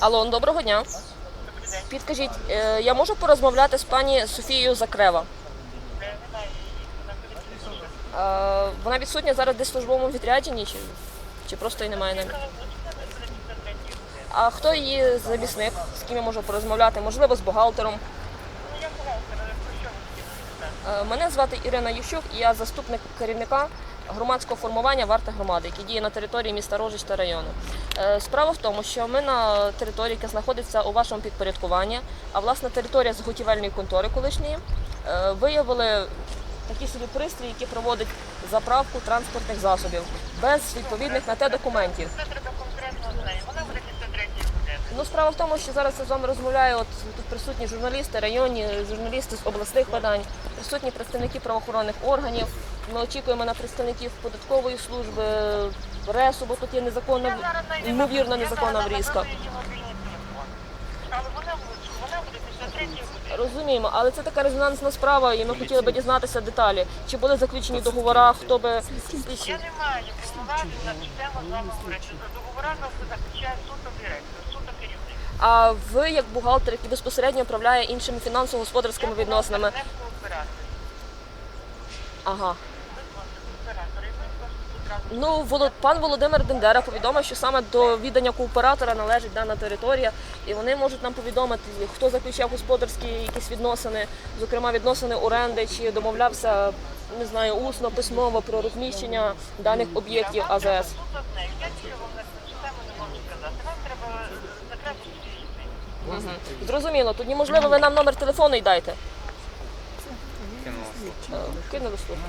Алло, доброго дня. Підкажіть, е, я можу порозмовляти з пані Софією Закрева? Е, Вона відсутня зараз десь в службовому відрядженні чи, чи просто її немає намір? А хто її замісник? З ким я можу порозмовляти? Можливо, з бухгалтером? Е, Мене звати Ірина Ющук, і я заступник керівника громадського формування варта громади, які діє на території міста Рожич та району. Е, Справа в тому, що ми на території, яка знаходиться у вашому підпорядкуванні, а власне територія заготівельної контори колишньої, е, виявили такі собі пристрій, які проводять заправку транспортних засобів без відповідних на те документів. Ну, справа в тому, що зараз я з вами розмовляю. От тут присутні журналісти, районні, журналісти з обласних видань, присутні представники правоохоронних органів. Ми очікуємо на представників податкової служби, ресу, бо тут є незаконна, ймовірно, незаконна врізка. Розуміємо, але це така резонансна справа, і ми хотіли би дізнатися деталі. Чи були заключені договори, хто би Я не маю повноважень на цю тему з вами говорити. Договора нас заключає а ви, як бухгалтер, який безпосередньо управляє іншими фінансово-господарськими відносинами. Ага. Ну, пан Володимир Дендера повідомив, що саме до відання кооператора належить дана територія, і вони можуть нам повідомити, хто заключав господарські якісь відносини, зокрема відносини оренди, чи домовлявся, не знаю, усно, письмово про розміщення даних об'єктів АЗС. суто з нею. Я нічого вам на цю тему не можу сказати. Вам треба закрити свій email. Угу. Зрозуміло. Тоді, можливо, ви нам номер телефону й дайте. Кинули слуху.